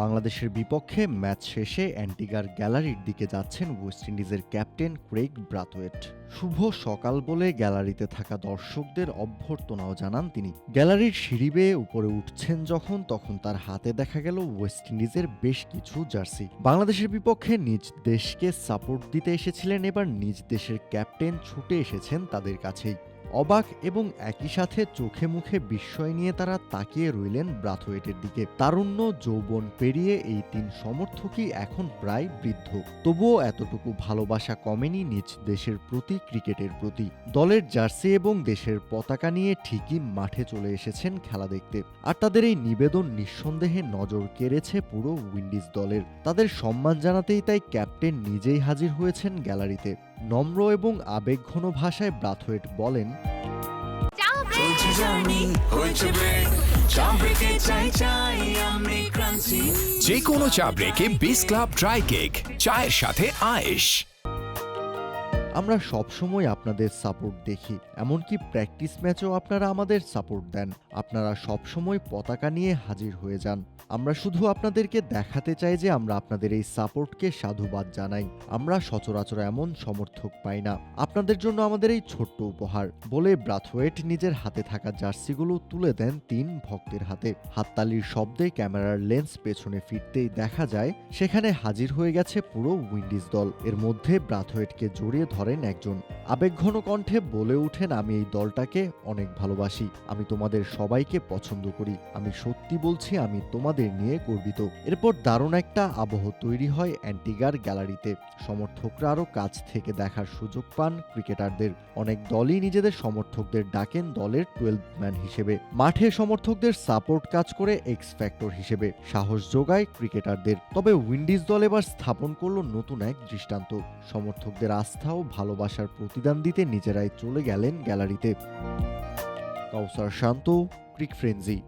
বাংলাদেশের বিপক্ষে ম্যাচ শেষে অ্যান্টিগার গ্যালারির দিকে যাচ্ছেন ওয়েস্ট ইন্ডিজের ক্যাপ্টেন ক্রেইগ ব্রাথওয়েট। শুভ সকাল বলে গ্যালারিতে থাকা দর্শকদের অভ্যর্থনাও জানান তিনি। গ্যালারির সিঁড়ি বেয়ে উপরে উঠছেন যখন, তখন তার হাতে দেখা গেল ওয়েস্ট ইন্ডিজের বেশ কিছু জার্সি। বাংলাদেশের বিপক্ষে নিজ দেশকে সাপোর্ট দিতে এসেছিলেন, এবার নিজ দেশের ক্যাপ্টেন ছুটে এসেছেন তাদের কাছেই। অবাক এবং একই সাথে চোখে মুখে বিস্ময় নিয়ে তারা তাকিয়ে রইলেন ব্রাথওয়েটের দিকে। তারুণ্য যৌবন পেরিয়ে এই তিন সমর্থকই এখন প্রায় বৃদ্ধ। তবুও এতটুকু ভালোবাসা কমেনি নিজ দেশের প্রতি, ক্রিকেটের প্রতি। দলের জার্সি এবং দেশের পতাকা নিয়ে ঠিকই মাঠে চলে এসেছেন খেলা দেখতে। আর তাদের এই নিবেদন নিঃসন্দেহে নজর কেড়েছে পুরো উইন্ডিজ দলের। তাদের সম্মান জানাতেই তাই ক্যাপ্টেন নিজেই হাজির হয়েছেন গ্যালারিতে। নম্র এবং আবেগঘন ভাষায় ব্রাথওয়েট বলেন যে কোনো চা ব্রেকে বিস ক্লাব ড্রাই কেক চায়ের সাথে আয়েশ। আমরা সবসময় আপনাদের সাপোর্ট দেখি, এমনকি প্র্যাকটিস ম্যাচেও আপনারা আমাদের সাপোর্ট দেন। আপনারা সবসময় পতাকা নিয়ে হাজির হয়ে যান। আমরা শুধু আপনাদেরকে দেখাতে চাই যে আমরা আপনাদের এই সাপোর্টকে সাধুবাদ জানাই। আমরা সচরাচর এমন সমর্থক পাই না। আপনাদের জন্য আমাদের এই ছোট্ট উপহার। বলে ব্রাথওয়েট নিজের হাতে থাকা জার্সিগুলো তুলে দেন তিন ভক্তের হাতে। হাততালির শব্দে ক্যামেরার লেন্স পেছনে ফিরতেই দেখা যায়, সেখানে হাজির হয়ে গেছে পুরো উইন্ডিজ দল। এর মধ্যে ব্রাথওয়েটকে জড়িয়ে ধরেন একজন আবেগঘন কণ্ঠে বলে ওঠেন, আমি এই দলটাকে অনেক ভালোবাসি। আমি তোমাদের সবাইকে পছন্দ করি। আমি সত্যি বলছি, আমি তোমাদের নিয়ে গর্বিত। এরপর দারুণ একটা আবহ তৈরি হয় অ্যান্টিগার গ্যালারিতে। সমর্থকরা আরও কাছ থেকে দেখার সুযোগ পান ক্রিকেটারদের। অনেক দলই নিজেদের সমর্থকদের ডাকেন দলের টুয়েলভ ম্যান হিসেবে। মাঠে সমর্থকদের সাপোর্ট কাজ করে এক্স ফ্যাক্টর হিসেবে। সাহস যোগায় ক্রিকেটারদের। তবে উইন্ডিজ দল এবার স্থাপন করল নতুন এক দৃষ্টান্ত। সমর্থকদের আস্থা ও ভালোবাসার প্রতিদান দিতে নিজেরাই চলে গেলেন গ্যালারিতে। Kawsar Shanto cric frenzy.